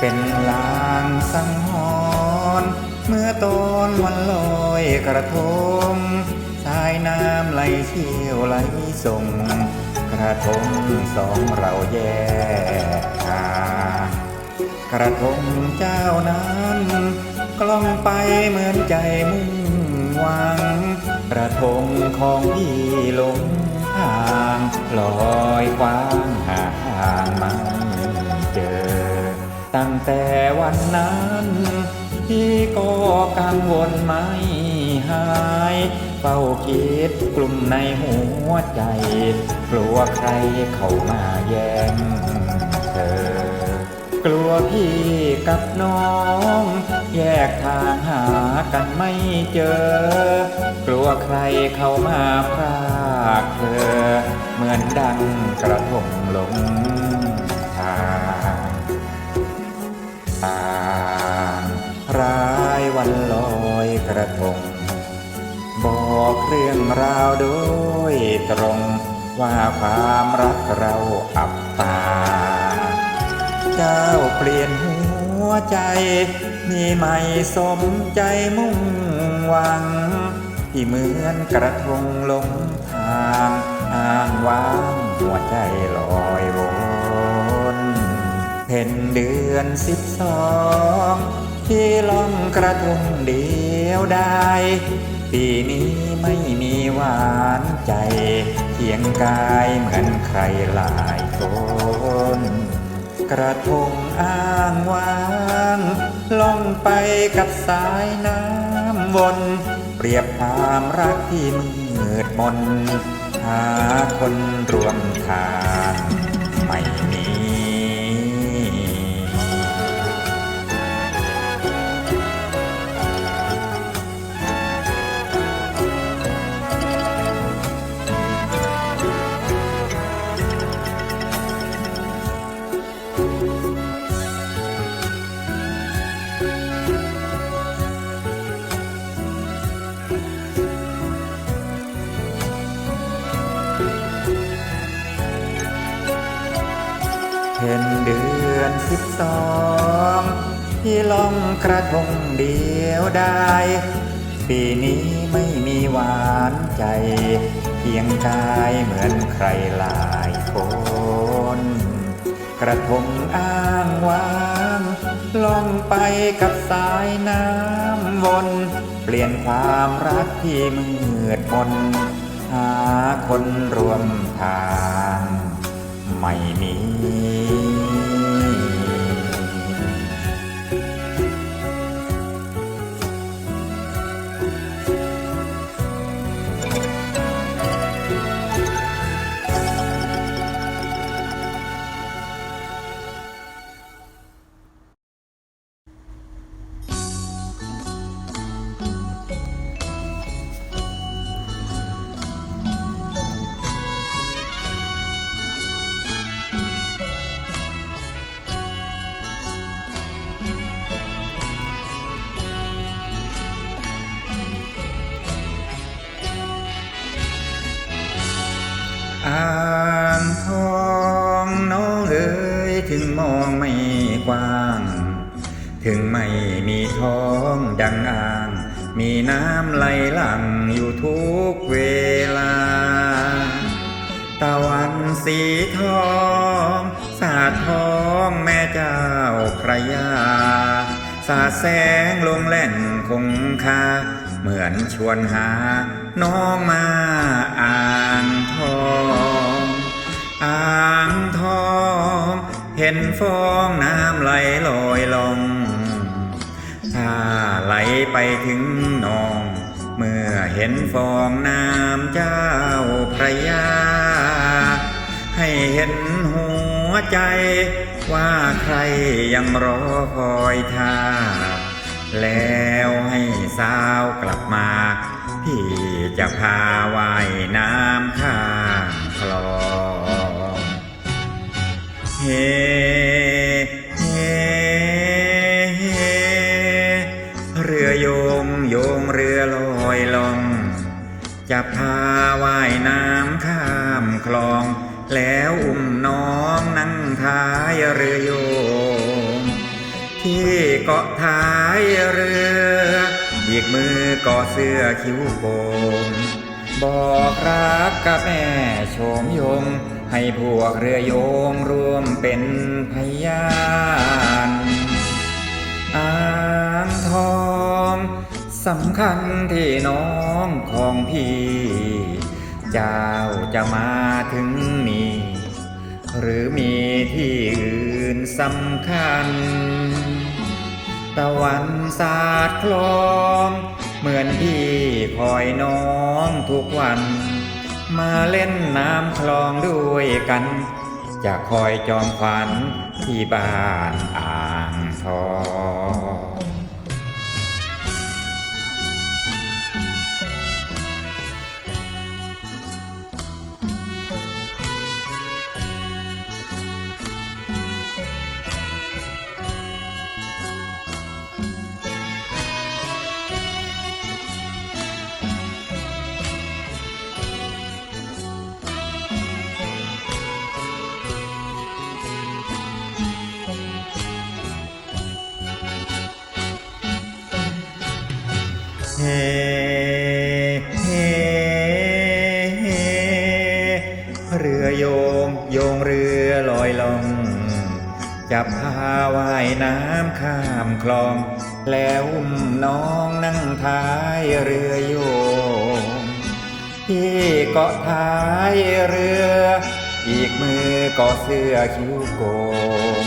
เป็นลางสังหรณ์เมื่อตอนวันลอยกระทงสายน้ำไหลเชี่ยวไหลส่งกระทงสองเราแยกทางกระทงเจ้านั้นกล้องไปเหมือนใจมุ่งหวัง กระทงของพี่หลงทางลอยคว้างหาทางม่เจอ ตั้งแต่วันนั้น พี่ก็กังวลไม่หายเฝ้าคิดกลุ่มในหัวใจ กลัวใครเข้ามาแย่งเธอ กลัวพี่กับน้อง แยกทางหากันไม่เจอ กลัวใครเข้ามาพรากเธอ เหมือนดังกระทงลง เรื่องราวโดยตรงว่าความรักเราอับปาเจ้าเปลี่ยนหัวใจ มีไม่สมใจมุ่งหวัง ที่เหมือนกระทงลงทางอ้างว้างหัวใจลอยวนเพ็นเดือนสิบสองที่ล่องกระทงเดียวได้ ปีนี้ไม่มีหวานใจเคียงกายเหมือนใครหลายคนกระทงอ้างว้างล่องไปกับสายน้ำวน เปรียบความรักที่มืดมน หาคนรวมทางไม่ เพ็นเดือนสิบสองที่ล่องกระทงเดียวได้ ปีนี้ไม่มีหวานใจเพียงกายเหมือนใครหลายคนกระทงอ้างว้างล่องไปกับสายน้ำวน เปลี่ยนความรักที่มืดมน หาคนรวมทาง ไม่มี ถึงมองไม่กว้าง ถึงไม่มีท้องดังอ่าง มีน้ำไหลหลั่งอยู่ทุกเวลา ตะวันสีทอง สาดทองแม่เจ้าพระยา สาดแสงลงแล่งคงคา เหมือนชวนหา น้องมาอ่างทองอ่า เห็นฟองน้ำไหลลอยลง ถ้าไหลไปถึงนอง เมื่อเห็นฟองน้ำเจ้าพระยา ให้เห็นหัวใจว่าใครยังรอคอยท่า แล้วให้สาวกลับมา พี่จะพาว่ายน้ำข้ามคลองเกมือกาะเสื้อคิ้วโกงบอกรักกับแม่โฉมยง ให้พวกเรือโยงรวมเป็นพยานอ่างทองสำคัญที่น้องของพี่ เจ้าจะมาถึงนี่หรือมีที่อื่นสำคัญ ตะวันสาดคลอง เหมือนพี่คอยน้องทุกวัน มาเล่นน้ำคลองด้วยกัน จะคอยจอมขวัญที่บ้านอ่างทอง จะพาว่ายน้ำข้ามคลอง แล้วอุ้มน้องนั่งท้ายเรือโยงพี่เกาะท้ายเรือ อีกมือกาะเสื้อคิ้วโกง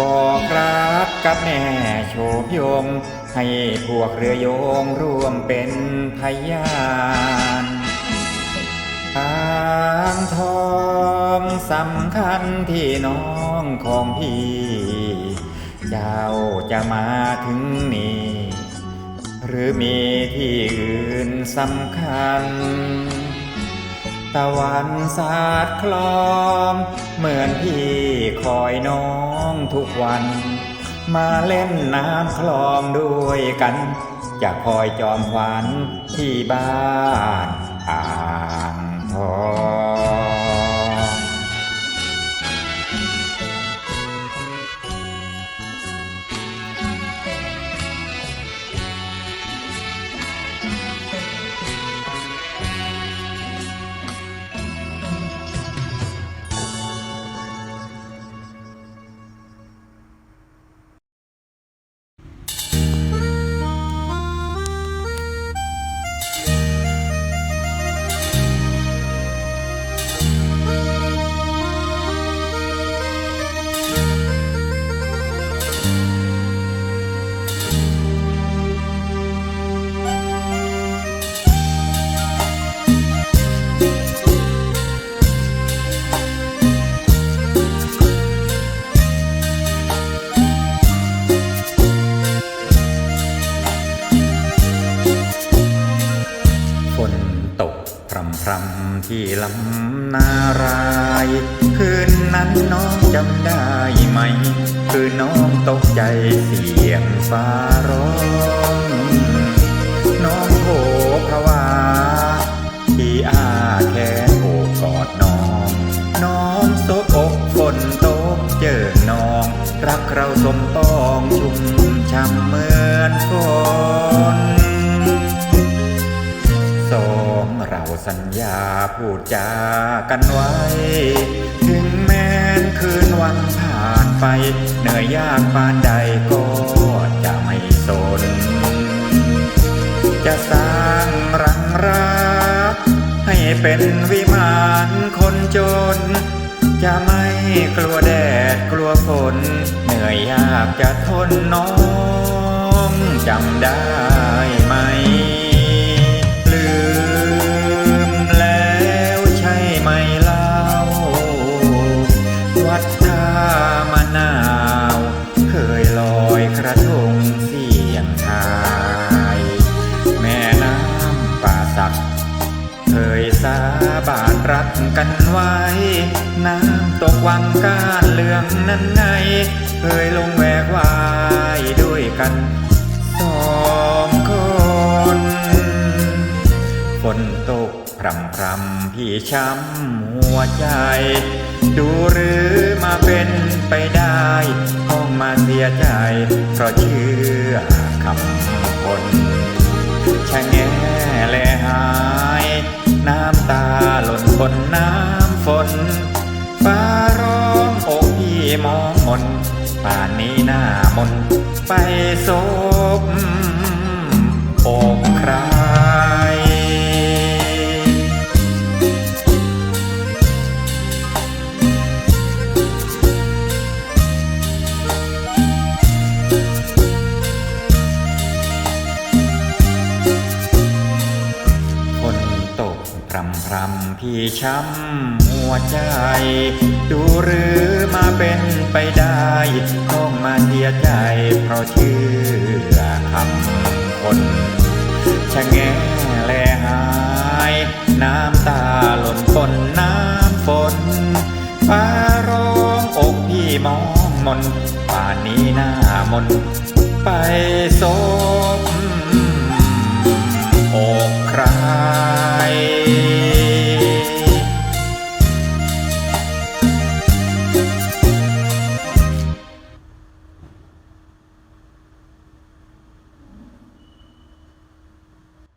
บอกรักกับแม่โฉบยง ให้พวกเรือโยงร่วมเป็นพยานอ่างทอง สำคัญที่น้องของพี่ เจ้าจะมาถึงนี่ หรือมีที่อื่นสำคัญ ตะวันสาดคลอม เหมือนพี่คอยน้องทุกวัน มาเล่นน้ำคลองด้วยกัน จะคอยจอมขวัญที่บ้านอ่างทอง พรำที่ลำนาราย คืนนั้นน้องจำได้ไหม คือน้องตกใจเสียงฟ้าร้อง น้องโหภาวาที่อาแขนโอบกอดน้อง น้องโซบอกฝนตกเจอน้อง รักเราสมปองชุ่มช่ำเหมือนฝนสอง สัญญาพูดจากันไว้ ถึงแม้นคืนวันผ่านไป เหนื่อยยากปานใดก็จะไม่สน จะสร้างรังรัก ให้เป็นวิมานคนจน จะไม่กลัวแดดกลัวฝน เหนื่อยยากจะทนน้องจำได้ ระทงเสียงทาย แม่น้ำป่าสัก เคยสาบานรักกันไว้ น้ำตกวังการเรื่องนั้นไงเคยลงแวกวายด้วยกันสองคนฝนตกพรำพรำพี่ช้ำหัวใจ ดูหรือมาเป็นไปได้ ห้องมาเสียใจ เพราะเชื่อคำคนชะแง่แลหาย น้ำตาหล่นบนน้ำฝน ฟ้าร้องโอ้พี่มองมน ป่านนี้หน้ามน ไปศพอกครฝ รำพรำพี่ช้ำหัวใจ ดูหรือมาเป็นไปได้ก็มาเสียใจ เพราะเชื่อคำคนชะแงแลหาย น้ำตาหล่นปนน้ำฝนฟ้าร้องอกพี่มองมนป่านนี้หน้ามน ไปสบอกใคร